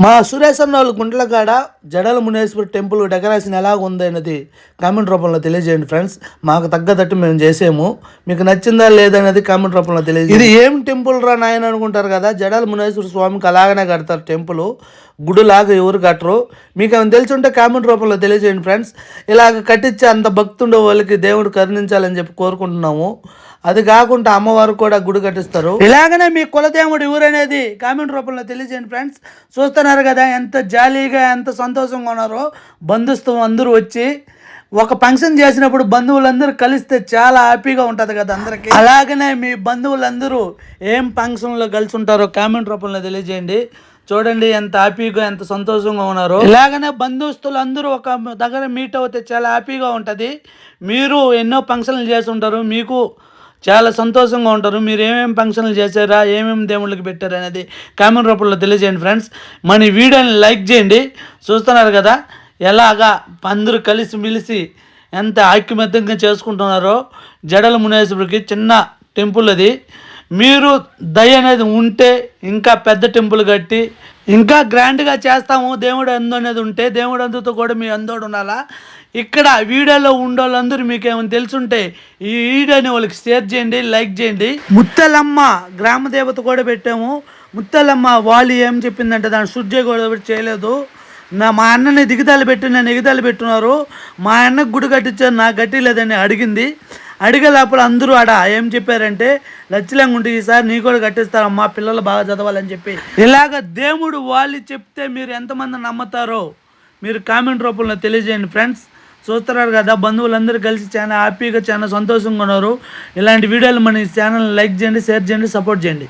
మా సురేష్ అన్న వాళ్ళ గుంట్ల కాడ జడల మునేశ్వరి టెంపుల్ డెకరేషన్ ఎలా ఉంది అనేది కామెంట్ రూపంలో తెలియజేయండి ఫ్రెండ్స్. మాకు తగ్గదట్టు మేము చేసాము. మీకు నచ్చిందా లేదనేది కామెంట్ రూపంలో తెలియజేయండి. ఇది ఏం టెంపుల్ రా నాయన అనుకుంటారు కదా? జడల మునేశ్వర స్వామికి అలాగనే కడతారు టెంపుల్. గుడిలాగా ఎవరు కట్టరు. మీకు ఏమైనా తెలుసుంటే కామెంట్ రూపంలో తెలియజేయండి ఫ్రెండ్స్. ఇలాగ కట్టించి అంత భక్తుండే వాళ్ళకి దేవుడు కరుణించాలని చెప్పి కోరుకుంటున్నాము. అది కాకుండా అమ్మవారు కూడా గుడి కట్టిస్తారు. ఇలాగనే మీ కులదేవుడు ఎవరనేది కామెంట్ రూపంలో తెలియజేయండి ఫ్రెండ్స్. చూస్తున్నారు కదా ఎంత జాలీగా ఎంత సంతోషంగా ఉన్నారో. బంధుత్వం అందరూ వచ్చి ఒక ఫంక్షన్ చేసినప్పుడు బంధువులందరూ కలిస్తే చాలా హ్యాపీగా ఉంటుంది కదా అందరికీ. అలాగనే మీ బంధువులందరూ ఏం ఫంక్షన్లో కలిసి ఉంటారో కామెంట్ రూపంలో తెలియజేయండి. చూడండి ఎంత హ్యాపీగా ఎంత సంతోషంగా ఉన్నారో. ఇలాగనే బంధుస్తులు అందరూ ఒక దగ్గర మీట్ అవుతే చాలా హ్యాపీగా ఉంటుంది. మీరు ఎన్నో ఫంక్షన్లు చేసి ఉంటారు మీకు చాలా సంతోషంగా ఉంటారు. మీరు ఏమేమి ఫంక్షన్లు చేశారా ఏమేమి దేవుళ్ళకి పెట్టారు అనేది కామెంట్ రూపంలో తెలియజేయండి ఫ్రెండ్స్ మన వీడియోని లైక్ చేయండి. చూస్తున్నారు కదా ఎలాగా అందరూ కలిసి మెలిసి ఎంత ఐక్యమత్యంగా చేసుకుంటున్నారో జడల మునేశ్వరికి చిన్న టెంపుల్ అది. మీరు దయ అనేది ఉంటే ఇంకా పెద్ద టెంపుల్ కట్టి ఇంకా గ్రాండ్గా చేస్తాము. దేవుడు అందు అనేది ఉంటే దేవుడు అందుతో కూడా మీ అందోడు ఉండాలా? ఇక్కడ వీడియోలో ఉండోళ్ళందరూ మీకు ఏమైనా తెలుసుంటే ఈ వీడియోని వాళ్ళకి షేర్ చేయండి లైక్ చేయండి. ముత్తలమ్మ గ్రామ దేవత కూడా పెట్టాము. ముత్తలమ్మ వాళ్ళు ఏం చెప్పిందంటే దాని శుద్ధి కూడా చేయలేదు. నా మా అన్నని దిగుదాలు పెట్టి నన్ను ఎగుదాలు పెట్టున్నారు. మా అన్నకు గుడి కట్టించారు నాకు కట్టిలేదని అడిగింది. అడిగే లోపల అందరూ ఆడ ఏం చెప్పారంటే లచ్చలంగా ఉంటే ఈసారి నీ కూడా కట్టిస్తారమ్మా పిల్లలు బాగా చదవాలని చెప్పి. ఇలాగ దేవుడు వాళ్ళు చెప్తే మీరు ఎంతమంది నమ్ముతారో మీరు కామెంట్ రూపంలో తెలియజేయండి ఫ్రెండ్స్. చూస్తున్నారు కదా బంధువులందరూ కలిసి చాలా హ్యాపీగా చాలా సంతోషంగా ఉన్నారు. ఇలాంటి వీడియోలు మన ఛానల్ లైక్ చేయండి షేర్ చేయండి సపోర్ట్ చేయండి.